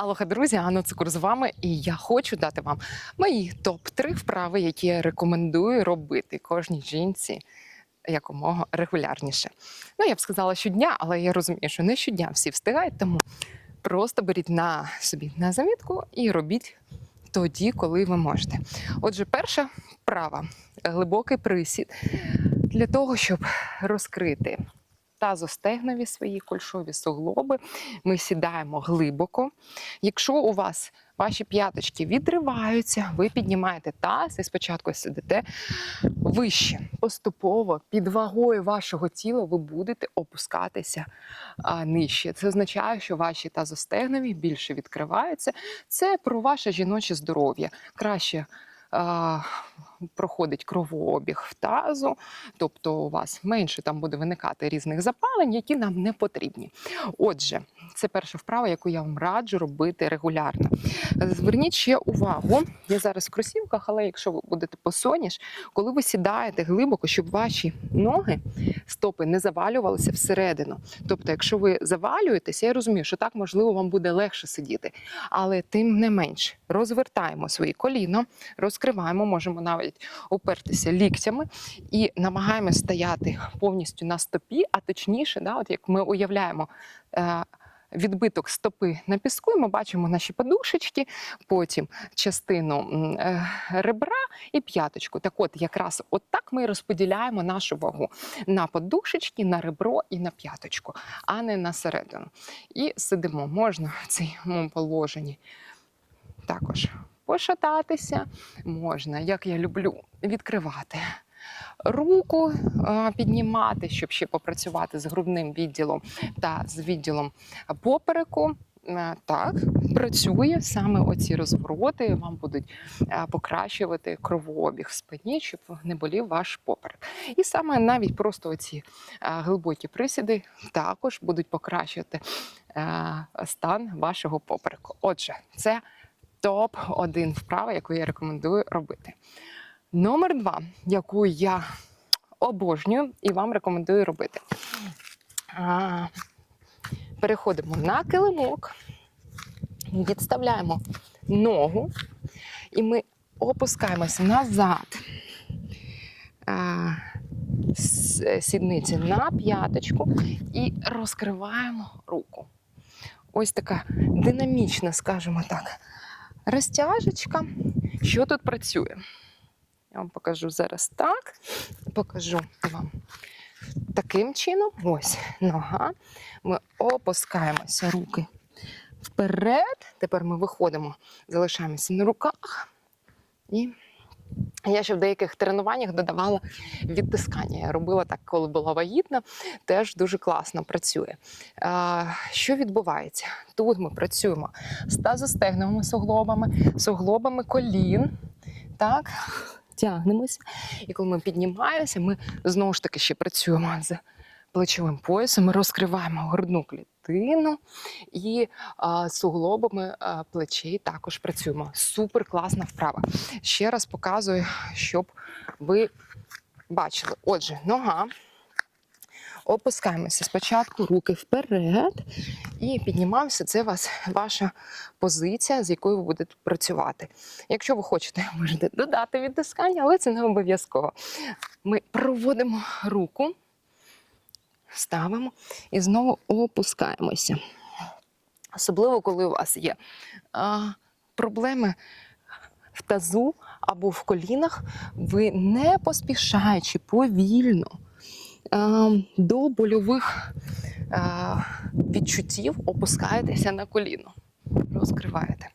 Алоха, друзі, Анна Цукур з вами, і я хочу дати вам мої топ-3 вправи, які я рекомендую робити кожній жінці якомога регулярніше. Ну, я б сказала щодня, але я розумію, що не щодня всі встигають, тому просто беріть на собі на замітку і робіть тоді, коли ви можете. Отже, перша вправа глибокий присід для того, щоб розкрити тазостегнові свої кульшові суглоби. Ми сідаємо глибоко. Якщо у вас ваші п'яточки відриваються, ви піднімаєте таз і спочатку сидите вище. Поступово під вагою вашого тіла ви будете опускатися а, нижче. Це означає, що ваші тазостегнові більше відкриваються. Це про ваше жіноче здоров'я. Краще. а, Проходить кровообіг в тазу, тобто у вас менше там буде виникати різних запалень, які нам не потрібні. Отже, це перша вправа, яку я вам раджу робити регулярно. Зверніть ще увагу, я зараз в кросівках, але якщо ви будете посоніж, коли ви сідаєте глибоко, щоб ваші ноги, стопи не завалювалися всередину. Тобто, якщо ви завалюєтеся, я розумію, що так можливо вам буде легше сидіти, але тим не менш розвертаємо свої коліно, розкриваємо, можемо навіть опертися ліктями і намагаємося стояти повністю на стопі, а точніше, да, от як ми уявляємо. е, Відбиток стопи на піску, і ми бачимо наші подушечки, потім частину е, ребра і п'яточку. Так от, якраз от ми розподіляємо нашу вагу на подушечки, на ребро і на п'яточку, а не на середину. І сидимо. Можна в цьому положенні також пошататися, можна, як я люблю, відкривати руку, піднімати, щоб ще попрацювати з грудним відділом та з відділом попереку. Так, працює саме оці розвороти, вам будуть покращувати кровообіг в спині, щоб не болів ваш поперек. І саме навіть просто оці глибокі присіди також будуть покращувати стан вашого попереку. Отже, це топ 1 вправа, яку я рекомендую робити. Номер два, яку я обожнюю і вам рекомендую робити. Переходимо на килимок, відставляємо ногу, і ми опускаємося назад. А, с- Сідниці на п'яточку і розкриваємо руку. Ось така динамічна, скажімо так, розтяжечка. Що тут працює? Я вам покажу зараз так. Покажу вам таким чином. Ось нога. Ми опускаємося руки вперед. Тепер ми виходимо, залишаємося на руках. І я ще в деяких тренуваннях додавала відтискання. Я робила так, коли була вагітна, теж дуже класно працює. Що відбувається? Тут ми працюємо з тазостегновими суглобами, суглобами колін. Так, тягнемося. І коли ми піднімаємося, ми знову ж таки ще працюємо з плечовим поясом, розкриваємо грудну клітину і а, суглобами а, плечей також працюємо. Супер класна вправа. Ще раз показую, щоб ви бачили. Отже, нога. Опускаємося спочатку руки вперед і піднімаємося. Це вас, ваша позиція, з якою ви будете працювати. Якщо ви хочете, можете додати відтискання, але це не обов'язково. Ми проводимо руку, ставимо і знову опускаємося. Особливо, коли у вас є а, проблеми в тазу або в колінах, ви не поспішаючи повільно а, до больових а, відчуттів опускаєтеся на коліно. Розкриваєте.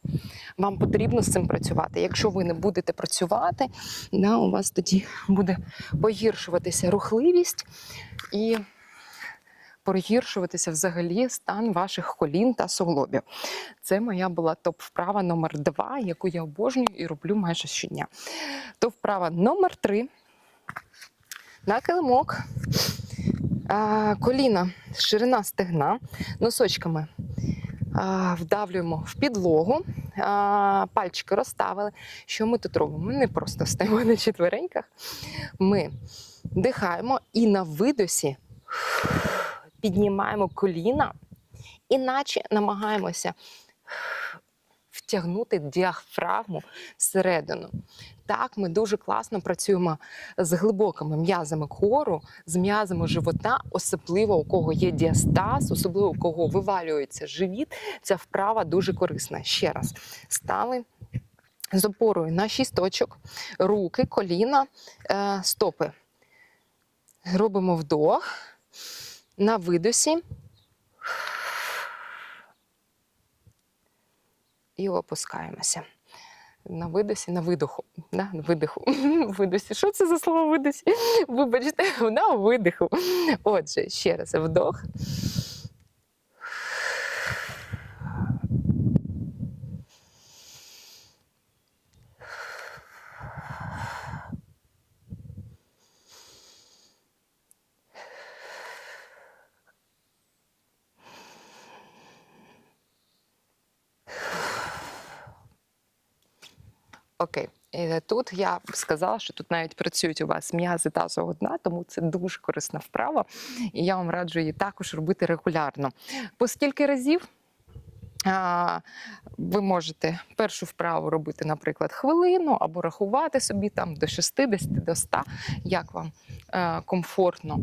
Вам потрібно з цим працювати. Якщо ви не будете працювати, да, у вас тоді буде погіршуватися рухливість і погіршуватися взагалі стан ваших колін та суглобів. Це моя була топ-вправа номер два, яку я обожнюю і роблю майже щодня. Топ-вправа номер три. На килимок. Коліна, ширина стегна, носочками вдавлюємо в підлогу, пальчики розставили. Що ми тут робимо? Ми не просто стоїмо на четвереньках. Ми дихаємо і на видосі піднімаємо коліна, іначе намагаємося втягнути діафрагму всередину. Так, ми дуже класно працюємо з глибокими м'язами кору, з м'язами живота, особливо у кого є діастаз, особливо у кого вивалюється живіт. Ця вправа дуже корисна. Ще раз стали з опорою на шість точок, руки, коліна, е, стопи. Робимо вдох на видосі. І опускаємося. На видосі, на видоху. На видиху. Видосі. Що це за слово видосі? Вибачте, на видиху. Отже, ще раз вдох. Окей. Тут я сказала, що тут навіть працюють у вас м'язи тазового дна, тому це дуже корисна вправа. І я вам раджу її також робити регулярно. По скільки разів? Ви можете першу вправу робити, наприклад, хвилину або рахувати собі там до 60, до 100, як вам е, комфортно.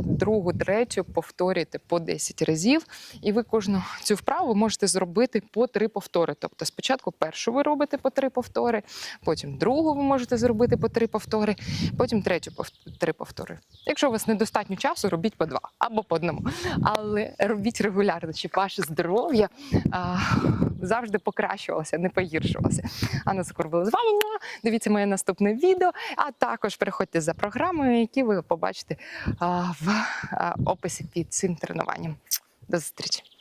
Другу, третю повторюйте по 10 разів. І ви кожну цю вправу можете зробити по 3 повтори. Тобто спочатку першу ви робите по 3 повтори, потім другу ви можете зробити по 3 повтори, потім третю по 3 повтори. Якщо у вас недостатньо часу, робіть по два або по одному. Але робіть регулярно, щоб ваше здоров'я а, завжди покращувалося, не погіршувалося. Анна Сокур була з вами. Дивіться моє наступне відео, а також переходьте за програмою, які ви побачите в описі під цим тренуванням. До зустрічі!